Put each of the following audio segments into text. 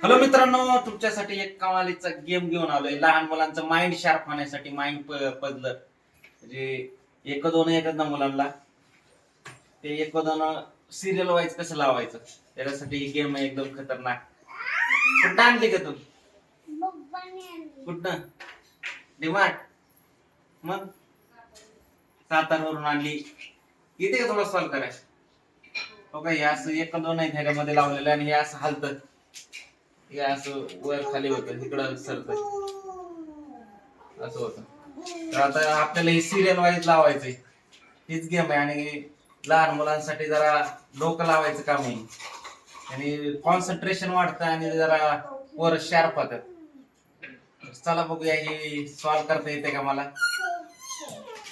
Hello मित्रांनो तुमच्यासाठी एक कमालीचा गेम घेऊन आलोय. लहान मुलांचं माइंड शार्प होण्यासाठी माइंड पडलं म्हणजे एक दोन येतात ना मुलांना. ते एक दोन सिरियल वाईज कसं लावायचं? त्याच्यासाठी ही गेम आहे एकदम खतरनाक. कुठं आणली का तू? कुठं डिमार्ट मग? सातारवरून आणली. येते का तुला सॉल्व करायचं हो का? हे असं एक दोन आहे ह्याच्यामध्ये लावलेलं आणि हे असं हलतं. हे असं वर खाली होतं इकडं सरत असं होतं. तर आता आपल्याला हे सिरियल वाईज लावायचंय. हीच गेम आहे आणि लहान मुलांसाठी जरा डोकं लावायचं काम आहे. आणि कॉन्सन्ट्रेशन वाढतं आणि जरा वर शार्प होतात चला बघूया हे सॉल्व करता येते का मला?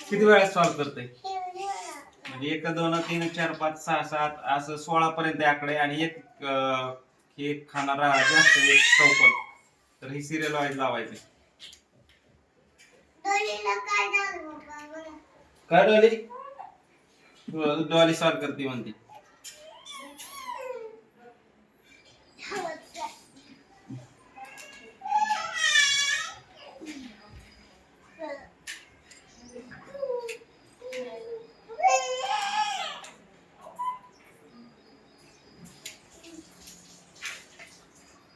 किती वेळा सॉल्व करते म्हणजे एक दोन तीन चार पाच सहा सात असं सोळा पर्यंत आकडे आणि एक हे खाणारा जास्त एक चौपन तर ही सिरियल वाईज लावायचे. काय डॉली? डॉली सॉल्व करते म्हणते.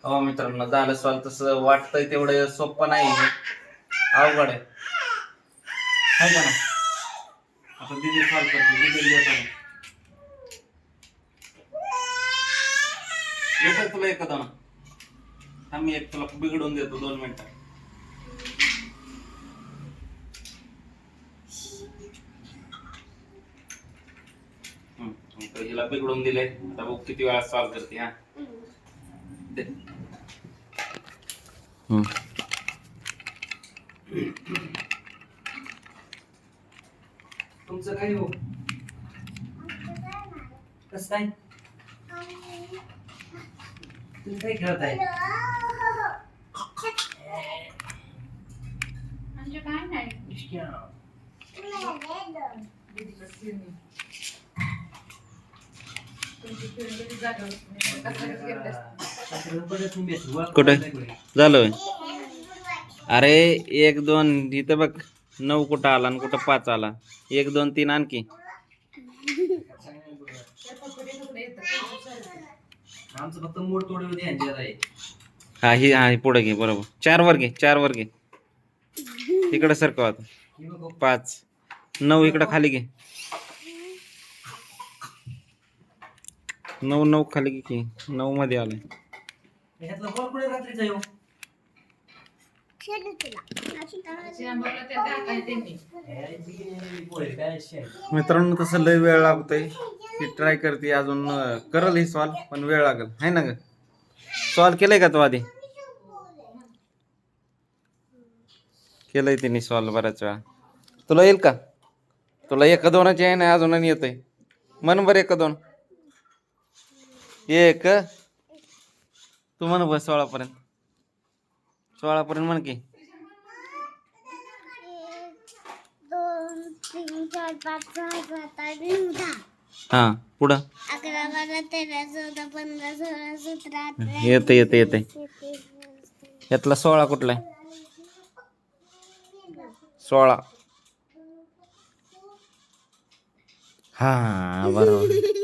हो मित्रांनो झालं सॉल्व तसं वाटतंय तेवढं सोपं नाही अवघड आहे. हाय का ना आता दिदी सॉल्व करते दिदी येतो येतं तुला एखादा मग आम्ही मी एक तुला बिघडून देतो दोन मिनिटं. हम्म, हिला बिघडून दिले आता बघ किती वेळा सॉल्व करते हा. हम्म. तुमचं काय हो? कस काय? तुम्ही काय खेळत आहे म्हणजे काय नाही. कुठे? झालं अरे एक दोन इथं बघ नऊ कुठं आला आणि कुठं पाच आला. एक दोन तीन आणखी. हा ही हा पुढे घे बरोबर. चार वर घे चार वर घे. इकडे सरकव आता. पाच. नऊ इकडं खाली घे. नऊ नऊ खाली घे की. नऊ मध्ये आले ह्यातला बॉल कुठे रात्रीचा येऊ. मित्रांनो तसं लय वेळ लागतोय. ती ट्राय करते अजून करल ही सॉल्व पण वेळ लागल. आहे ना ग? सॉल्व केलंय का तू आधी? केलंय तिने सॉल्व बऱ्याच वेळा. तुला येईल का? तुला एक दोनाची आहे ना अजून येतंय. म्हण बरं एक दोन. एक. तू म्हण बस सोळापर्यंत. सोळापर्यंत म्हण की. दोन तीन चार पाच सहा सात आठ नऊ दहा हां पुढं. अकरा बारा तेरा चौदा पंधरा सोळा सतरा अठरा येते येते येते यातला सोळा कुठला आहे? सोळा. हा बरोबर.